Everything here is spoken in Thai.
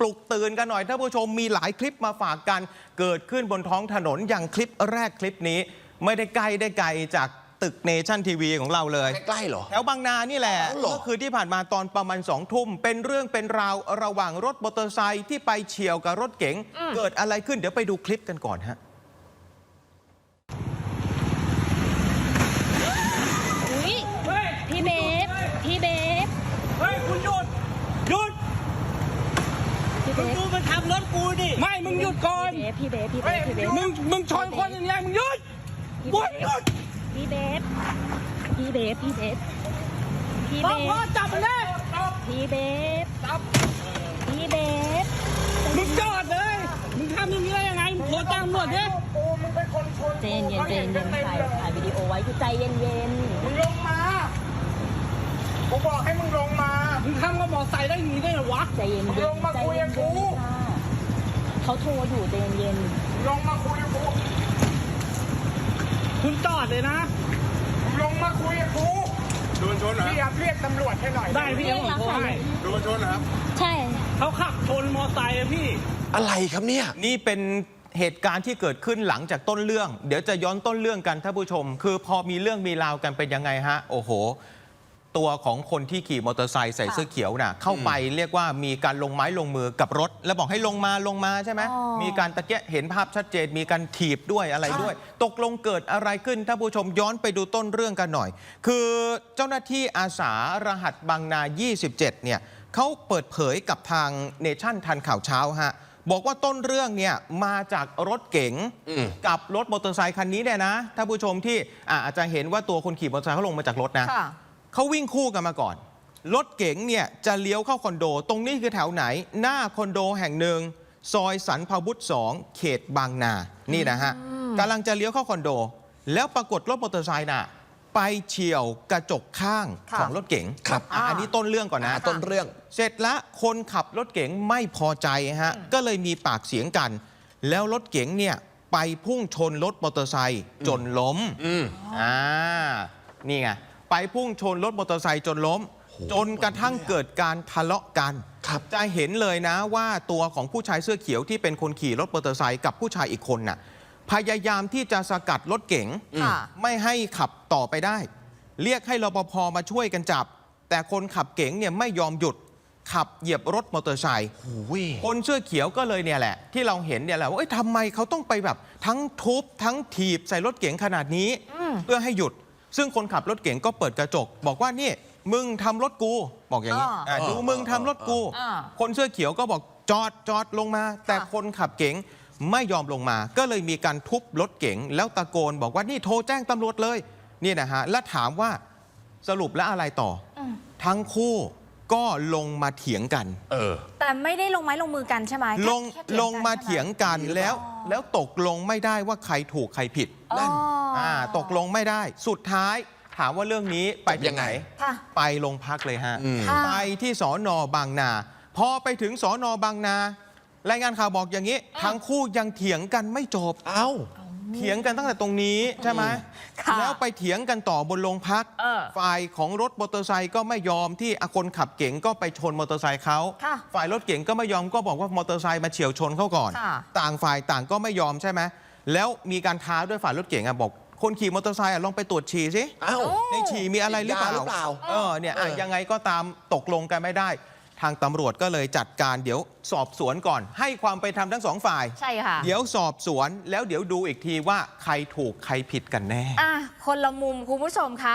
ปลุกตื่นกันหน่อยท่านผู้ชมมีหลายคลิปมาฝากกัน เกิดขึ้นบนท้องถนนอย่างคลิปแรกคลิปนี้ ไม่ได้ไกลได้ไกลจากตึกเนชั่นทีวีของเราเลยใกล้ๆเหรอ แถวบางนานี่แหละอ๋อเหรอก็คือที่ผ่านมาตอนประมาณสองทุ่ม เป็นเรื่องเป็นราวระหว่างรถมอเตอร์ไซค์ที่ไปเฉียวกับรถเก๋งเกิดอะไรขึ้นเดี๋ยวไปดูคลิปกันก่อนฮะ อุ้ยพี่เบฟพี่เบฟ เฮ้ยคุณหยุดหยุด พี่เบ มึง ฟ ดูมันทำ รถกูดิ ไม่ มึงหยุดก่อนพี่เบฟพี่เบฟพี่เบฟพี่เบฟมึง มึงชนคนอย่างไรมึงหยุดบดหยุดพี่เบฟพี่เบฟพี่เบฟพี่พ่เบอพ่อฟจับมันเลยพี่เบฟจับพี่เบฟมึงจอดเลย มึงทำอย่างนี้ได้ยังไง มึงโทรแจ้งตำรวจดิเจนเย็นเจนเย็นถ่ายถ่ายวิดีโอไว้คือใจเย็นเย็นมึงลงมากูบอกให้มึงลงมา มึงทำกับมอไซค์ได้อย่างนี้ได้เหรอวะ ใจเย็นมึงเย็ลนงมาใจคุยเย็กับนกู เขาโทรอยู่ใจเย็นมึงลงมาคุยกับกูคุณจอดเลยนะมึงลงมาคุยกับกูโดนชนเหรอพี่ครับเรียกตำรวจให้หน่อยได้พี่ผมโทรให้โดนชนเหรอครับ ใช่ เขาขับชนมอไซค์อะพี่ อะไรครับเนี่ย นี่เป็นเหตุการณ์ที่เกิดขึ้นหลังจากต้นเรื่อง เดี๋ยวจะย้อนต้นเรื่องกันท่านผู้ชม คือพอมีเรื่องมีราวกันเป็นยังไงฮะ โอ้โห ตัวของคนที่ขี่มอเตอร์ไซค์ใส่เสื้อเขียวน่ะเข้าไปเรียกว่ามีการลงไม้ลงมือกับรถ แล้วบอกให้ลงมาลงมาใช่ไหมมีการตะเกียะเห็นภาพชัดเจน มีการถีบด้วยอะไรด้วย ตกลงเกิดอะไรขึ้นท่านผู้ชมย้อนไปดูต้นเรื่องกันหน่อย คือเจ้าหน้าที่อาสารหัสบางนา 27 เนี่ยเขาเปิดเผยกับทางเนชั่นทันข่าวเช้าฮะบอกว่าต้นเรื่องเนี่ยมาจากรถเก๋ง อืม กับรถมอเตอร์ไซคันนี้เนี่ยนะท่านผู้ชมที่อะอาจจะเห็นว่าตัวคนขี่มอเตอร์ไซค์เขาลงมาจากรถนะ เขาวิ่งคู่กันมาก่อน รถเก๋งเนี่ยจะเลี้ยวเข้าคอนโด ตรงนี้คือแถวไหน หน้าคอนโดแห่งหนึ่ง ซอยสันพาวุฒสองเขตบางนา นี่นะฮะกำลังจะเลี้ยวเข้าคอนโด แล้วปรากฏรถมอเตอร์ไซค์น่ะไปเฉียวกระจกข้างของรถเก๋งครับ อะอันนี้ต้นเรื่องก่อนนะอ่าต้นเรื่อง เสร็จแล้วคนขับรถเก๋งไม่พอใจฮะ ก็เลยมีปากเสียงกัน แล้วรถเก๋งเนี่ยไปพุ่งชนรถมอเตอร์ไซค์จนล้มอืมอ่านี่ไง ไปพุ่งชนรถมอเตอร์ไซค์จนล้ม จนกระทั่งเกิดการทะเลาะกันครับจะเห็นเลยนะว่าตัวของผู้ชายเสื้อเขียวที่เป็นคนขี่รถมอเตอร์ไซค์กับผู้ชายอีกคนน่ะพยายามที่จะสกัดรถเก๋งไม่ให้ขับต่อไปได้ เรียกให้รปภมาช่วยกันจับ แต่คนขับเก๋งเนี่ยไม่ยอมหยุดขับเหยียบรถมอเตอร์ไซค์โอ้ยคนเสื้อเขียวก็เลยเนี่ยแหละ ที่เราเห็นเนี่ยแหละว่าเอ้ยทำไมเขาต้องไปแบบ ทั้งทุบทั้งถีบใส่รถเก๋งขนาดนี้ เพื่อให้หยุด ซึ่งคนขับรถเก๋งก็เปิดกระจก บอกว่านี่มึงทำรถกูบอกอย่างนี้อ่าอะดูมึงทำรถกู อ่า คนเสื้อเขียวก็บอกจอดจอดลงมา แต่คนขับเก๋งไม่ยอมลงมา ก็เลยมีการทุบรถเก๋งแล้วตะโกนบอกว่านี่โทรแจ้งตำรวจเลย นี่นะฮะ และถามว่าสรุปแล้วอะไรต่ออทั้งคู่ ก็ลงมาเถียงกัน เออ แต่ไม่ได้ลงไม้ลงมือกันใช่ไหมแค่ลงแค่ลงมาเถียงกันมีหรือเปล่าแล้ว แล้วตกลงไม่ได้ว่าใครถูกใครผิดนั่นอ่าตกลงไม่ได้ สุดท้ายถามว่าเรื่องนี้ไปยัยังงไงไง ค่ะ ไปโรงพักเลยฮะ อืม ค่ะ ไปที่สอนอบางนา พอไปถึงสอนอบางนา รายงานข่าวบอกอย่างนี้ ทั้งคู่ยังเถียงกันไม่จบ เอ้า เถียงกันตั้งแต่ตรงนี้ใช่ไหมค่ะแล้วไปเถียงกันต่อบนโรงพัก เออฝ่ายของรถมอเตอร์ไซค์ก็ไม่ยอมที่อะคนขับเก๋งก็ไปชนมอเตอร์ไซค์เขาค่ะ ฝ่ายรถเก๋งก็ไม่ยอมก็บอกว่ามอเตอร์ไซค์มาเฉียวชนเขาก่อน ค่ะ ต่างฝ่ายต่างก็ไม่ยอมใช่ไหมแล้วมีการท้าด้วยฝ่ายรถเก๋งอะบอก คนขี่มอเตอร์ไซค์อะลองไปตรวจฉี่สิเอ้าในฉี่มีอะไรหรือเปล่าติดยาหรือเปล่าเออเนี่ยอะเออ ยังไงก็ตามตกลงกันไม่ได้ทางตำรวจก็เลยจัดการเดี๋ยวสอบสวนก่อน ให้ความไปนธรรมทั้งสองฝ่าย ใช่ค่ะ เดี๋ยวสอบสวนแล้วเดี๋ยวดูอีกทีว่าใครถูกใครผิดกันแน่ อะ คนละมุมคุณผู้ชมคะ